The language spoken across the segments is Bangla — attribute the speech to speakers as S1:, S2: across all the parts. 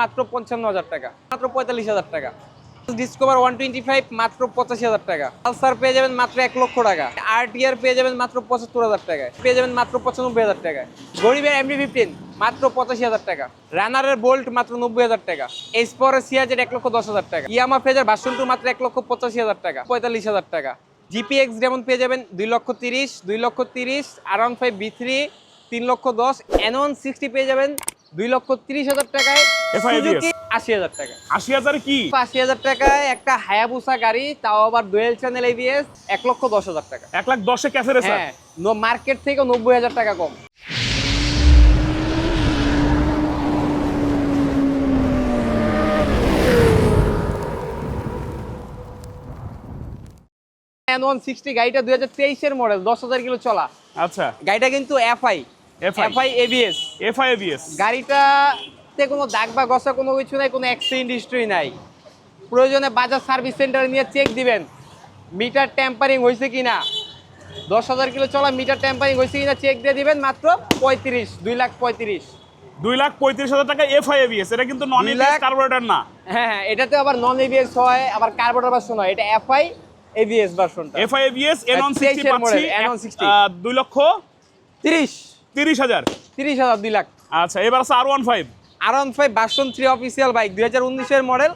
S1: মাত্র পঞ্চান্ন হাজার টাকা। মাত্র পঁয়তাল্লিশ হাজার টাকা। ডিসকভার ওয়ান টোয়েন্টি ফাইভ মাত্র পঁচাশি হাজার টাকা। পালসার পেয়ে যাবেন মাত্র এক লক্ষ টাকা। আর টিআর পেয়ে যাবেন মাত্র পঁচাত্তর হাজার টাকায়। পেয়ে যাবেন মাত্র পঁচানব্বই হাজার টাকায়। গরিবের এমডি ফিফটিন মাত্র পঁচাশি হাজার টাকা। রানারের বোল্ট মাত্র নব্বই হাজার টাকা। এসপরের সিয়াজের এক লক্ষ দশ হাজার টাকা। ইয়ামা ফেজার ভার্সন টু মাত্র এক লক্ষ পঁচাশি হাজার টাকা। পঁয়তাল্লিশ হাজার টাকা। জিপিএক্স যেমন পেয়ে যাবেন দুই লক্ষ তিরিশ, দুই লক্ষ তিরিশ আরাউন্ড ফাইভ বি থ্রি তিন লক্ষ দশ এন ওয়ান সিক্সটি পেয়ে যাবেন দুই লক্ষ তিরিশ হাজার টাকায় আশি হাজার টাকা
S2: আশি হাজার কি?
S1: আশি হাজার টাকায় একটা হায়াবুসা গাড়ি তাও আবার ডুয়েল চ্যানেল এবিএস এক লক্ষ দশ হাজার টাকা।
S2: এক লাখ দশে ক্যাফে
S1: হ্যাঁ মার্কেট থেকে নব্বই হাজার টাকা কম। এন ওয়ান সিক্সটি গাড়িটা দুই হাজার তেইশের মডেল দশ হাজার কিলো চলা।
S2: আচ্ছা।
S1: গাড়িটা কিন্তু এফআই এফআই এবিএস
S2: এফআইএবিএস
S1: গাড়িটাতে কোনো দাগ বা গসা কোনো কিছু নাই কোনো অ্যাক্সিডেন্ট হিস্ট্রি নাই। প্রয়োজনে বাজার সার্ভিস সেন্টারে নিয়ে চেক দিবেন মিটার ট্যাম্পারিং হয়েছে কি না দশ হাজার কিলো চলা মিটার ট্যাম্পারিং হয়েছে কিনা চেক দিয়ে দিবেন মাত্র পঁয়ত্রিশ দুই লাখ পঁয়ত্রিশ।
S2: দুই লাখ পঁয়ত্রিশ হাজার টাকা এফআইএবিএস এটা কিন্তু নন এবিএস কার্বোরেটর না।
S1: হ্যাঁ হ্যাঁ এটাতে আবার নন এবিএস হয় আবার কার্বোটার ভার্সন হয় এটা এফআই এবিএস ভার্সনটা
S2: এফআইএবিএস এ নন সিক্সটি
S1: 23 এর
S2: পাচ্ছি
S1: model, A160
S2: আহ, দুই লক্ষ
S1: তিরিশ।
S2: তিরিশ হাজার।
S1: তিরিশ হাজার দুই লাখ।
S2: আচ্ছা এবার আছে আর ওয়ান ফাইভ
S1: আর one five version three official bike দুই হাজার উনিশের মডেল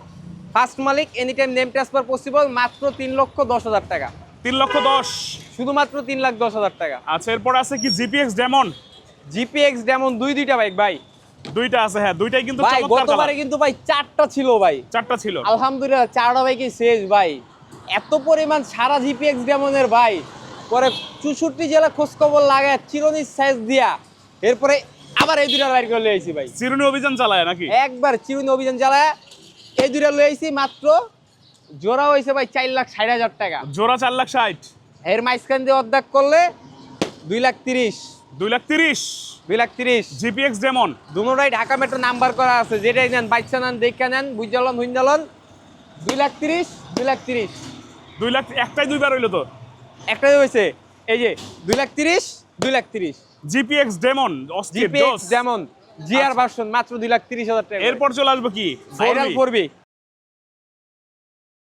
S1: ফার্স্ট মালিক any time name transfer possible মাত্র তিন লক্ষ দশ হাজার টাকা।
S2: তিন লক্ষ দশ।
S1: শুধুমাত্র তিন লাখ দশ হাজার টাকা।
S2: আচ্ছা এরপর আছে কি জিপিএক্স ডেমন
S1: জিপিএক্স যেমন দুই দুইটা বাইক ভাই।
S2: দুইটা আছে হ্যাঁ দুইটাই কিন্তু
S1: ভাই গতবারে কিন্তু ভাই চারটা ছিল ভাই।
S2: চারটা ছিল।
S1: আলহামদুলিল্লাহ চারটা বাইকই শেষ ভাই। এত পরিমাণ সারা জিপিএক্স ডেমনের ভাই। পরে চৌষট্টি জেলা খোঁজ খবর লাগায় চিরনি সাইজ দিয়া। এরপরে আবার এই দুইটা বাইক লয়ে আইছি ভাই।
S2: চিরুনি অভিযান চালায় নাকি?
S1: একবার চিরুনি অভিযান চালায়। এই দুইটা লয়ে আইছি মাত্র জোড়া হয়েছে ভাই চার লাখ ষাট হাজার টাকা।
S2: জোড়া চার লাখ ষাট।
S1: এর মাঝখান দিয়ে অর্ধেক করলে দুই লাখ তিরিশ।
S2: দুই লাখ তিরিশ।
S1: দুই লাখ তিরিশ।
S2: জিপিএক্স ডেমন
S1: দুটোটাই ঢাকা মেট্রো নাম্বার করা আছে। যেটাই নেন বাচ্চা নেন দেখে নেন বুঝালন হুইজালন দুই লাখ তিরিশ দুই লাখ তিরিশ।
S2: দুই লাখ একটাই দুইবার হইল তো?
S1: একটাই হয়েছে। এই যে দুই লাখ তিরিশ দুই লাখ তিরিশ।
S2: GPX Demon
S1: GPX Demon GR version মাত্র দুই লাখ তিরিশ হাজার টাকা
S2: এরপর চলে আসব কি?
S1: ভাইরাল করবি